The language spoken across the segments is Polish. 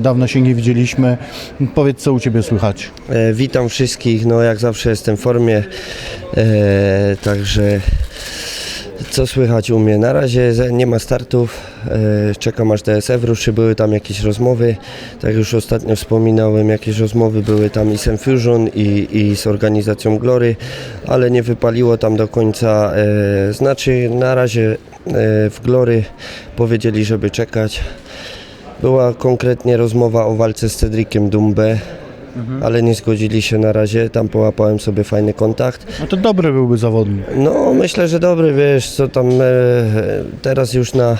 dawno się nie widzieliśmy. Powiedz, co u Ciebie słychać? E, witam wszystkich, no jak zawsze jestem w formie, e, także co słychać u mnie? Na razie nie ma startów, e, czekam aż DSF ruszy, były tam jakieś rozmowy, tak już ostatnio wspominałem, jakieś rozmowy były tam i z i, i z organizacją Glory, ale nie wypaliło tam do końca, e, znaczy na razie e, w Glory powiedzieli, żeby czekać. Była konkretnie rozmowa o walce z Cedriciem Dumbe, ale nie zgodzili się na razie. Tam połapałem sobie fajny kontakt. No to dobry byłby zawodnik. No, myślę, że dobry, wiesz, co tam e, teraz już na,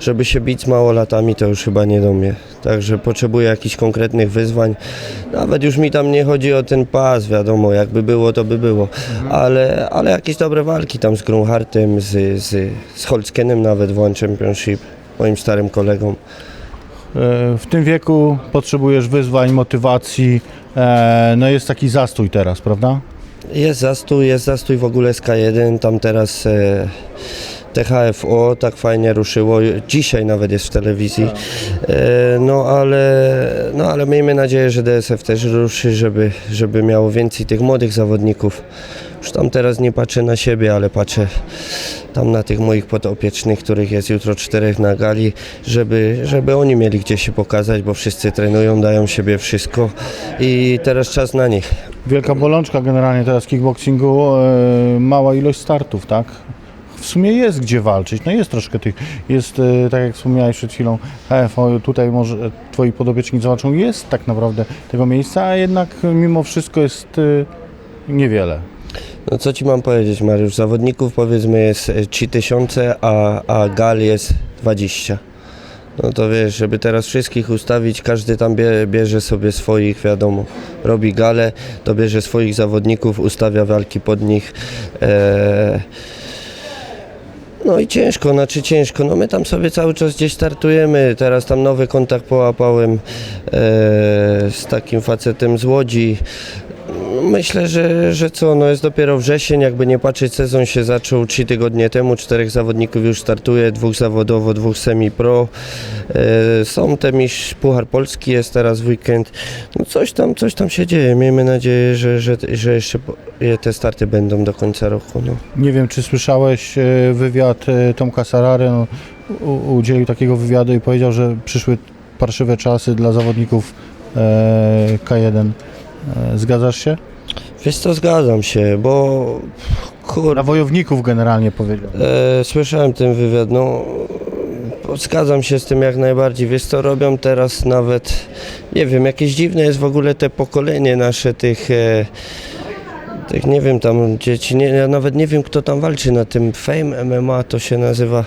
żeby się bić z małolatami, to już chyba nie do mnie. Także potrzebuję jakichś konkretnych wyzwań. Nawet już mi tam nie chodzi o ten pas, wiadomo, jakby było, to by było. Ale, ale jakieś dobre walki tam z Grunhartem, z, z, z Holzkenem nawet w One Championship, moim starym kolegą. W tym wieku potrzebujesz wyzwań, motywacji. E, No jest taki zastój teraz, prawda? Jest zastój, jest zastój w ogóle z K1, tam teraz e, THFO tak fajnie ruszyło, dzisiaj nawet jest w telewizji, e, no, ale, no ale miejmy nadzieję, że DSF też ruszy, żeby, żeby miało więcej tych młodych zawodników. Już tam teraz nie patrzę na siebie, ale patrzę tam na tych moich podopiecznych, których jest jutro czterech na gali, żeby, żeby oni mieli gdzie się pokazać, bo wszyscy trenują, dają siebie wszystko i teraz czas na nich. Wielka bolączka generalnie teraz w kickboxingu, e, mała ilość startów, tak? W sumie jest gdzie walczyć, no jest troszkę tych, jest e, tak jak wspomniałeś przed chwilą, HFO, tutaj może Twoi podobieczni zobaczą, jest tak naprawdę tego miejsca, a jednak mimo wszystko jest e, niewiele. No co ci mam powiedzieć, Mariusz? Zawodników powiedzmy jest e, 3000, a, a gal jest 20. No to wiesz, żeby teraz wszystkich ustawić, każdy tam bie, bierze sobie swoich, wiadomo, robi galę, to bierze swoich zawodników, ustawia walki pod nich. E, no i ciężko, znaczy ciężko. No my tam sobie cały czas gdzieś startujemy. Teraz tam nowy kontakt połapałem e, z takim facetem z Łodzi. Myślę, że, że co, no jest dopiero wrzesień, jakby nie patrzeć, sezon się zaczął trzy tygodnie temu, czterech zawodników już startuje, dwóch zawodowo, dwóch semi-pro. E, są te mistrz Puchar Polski jest teraz w weekend. No coś tam, coś tam się dzieje. Miejmy nadzieję, że, że, że jeszcze te starty będą do końca roku. No. Nie wiem, czy słyszałeś e, wywiad e, Tomka Sarary, no, udzielił takiego wywiadu i powiedział, że przyszły parszywe czasy dla zawodników e, K1. E, Zgadzasz się? Wiesz co, zgadzam się, bo kur... Dla wojowników generalnie powiedział. E, słyszałem ten wywiad, no zgadzam się z tym jak najbardziej. Wiesz co robią teraz nawet, nie wiem, jakieś dziwne jest w ogóle te pokolenie nasze tych, e, tych nie wiem tam dzieci, nie, ja nawet nie wiem kto tam walczy na tym Fame MMA to się nazywa.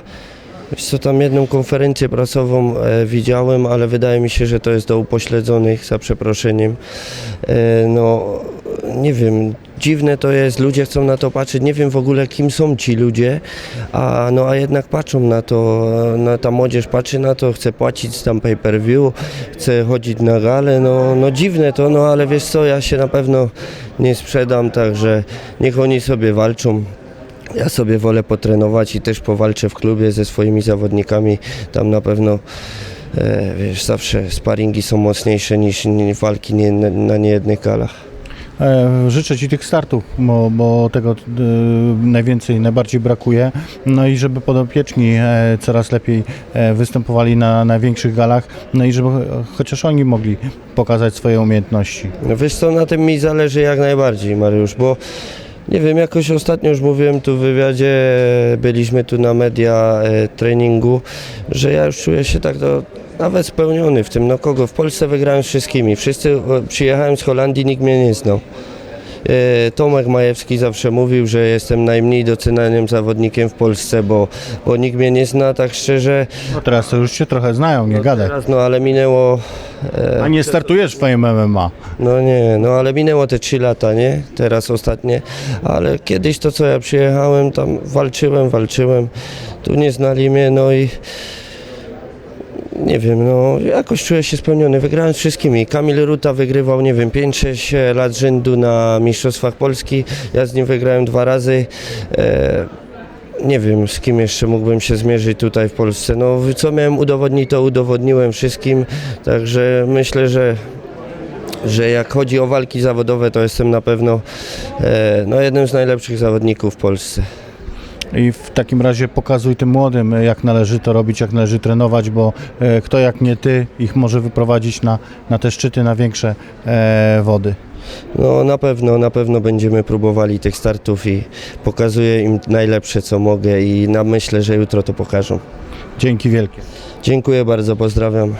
Wiesz co, tam jedną konferencję prasową e, widziałem, ale wydaje mi się, że to jest do upośledzonych, za przeproszeniem. E, no, nie wiem, dziwne to jest, ludzie chcą na to patrzeć, nie wiem w ogóle kim są ci ludzie, a, no, a jednak patrzą na to, na, ta młodzież patrzy na to, chce płacić tam pay per view, chce chodzić na gale, no, no dziwne to, no ale wiesz co, ja się na pewno nie sprzedam, także niech oni sobie walczą. Ja sobie wolę potrenować i też powalczę w klubie ze swoimi zawodnikami. Tam na pewno, e, wiesz, zawsze sparingi są mocniejsze niż, walki nie, na, niejednych galach. E, Życzę Ci tych startów, bo, bo tego e, najwięcej, najbardziej brakuje. No i żeby podopieczni e, coraz lepiej e, występowali na największych galach, no i żeby cho- chociaż oni mogli pokazać swoje umiejętności. No wiesz co, na tym mi zależy jak najbardziej, Mariusz, bo nie wiem, jakoś ostatnio już mówiłem tu w wywiadzie, byliśmy tu na media e, treningu, że ja już czuję się tak do, nawet spełniony w tym, no kogo, w Polsce wygrałem z wszystkimi, wszyscy, e, przyjechałem z Holandii, nikt mnie nie znał. E, Tomek Majewski zawsze mówił, że jestem najmniej docenianym zawodnikiem w Polsce, bo, bo nikt mnie nie zna, tak szczerze. No teraz to już Cię trochę znają, nie gadaj. Teraz, no ale minęło A nie startujesz w Twoim MMA. No nie, no ale minęło te 3 lata, nie? Teraz ostatnie, ale kiedyś to co ja przyjechałem, tam walczyłem, walczyłem, tu nie znali mnie, no i nie wiem, no jakoś czuję się spełniony. Wygrałem z wszystkimi. Kamil Ruta wygrywał, nie wiem, 5-6 lat rzędu na Mistrzostwach Polski. Ja z nim wygrałem dwa razy. E, nie wiem, z kim jeszcze mógłbym się zmierzyć tutaj w Polsce. No, co miałem udowodnić, to udowodniłem wszystkim, także myślę, że że jak chodzi o walki zawodowe, to jestem na pewno e, no, jednym z najlepszych zawodników w Polsce. I w takim razie pokazuj tym młodym, e, jak należy to robić, jak należy trenować, bo e, kto jak nie ty ich może wyprowadzić na, na te szczyty, na większe e, wody. No na pewno, na pewno będziemy próbowali tych startów i pokazuję im najlepsze co mogę i na, myślę, że jutro to pokażą. Dzięki wielkie. Dziękuję bardzo, pozdrawiam.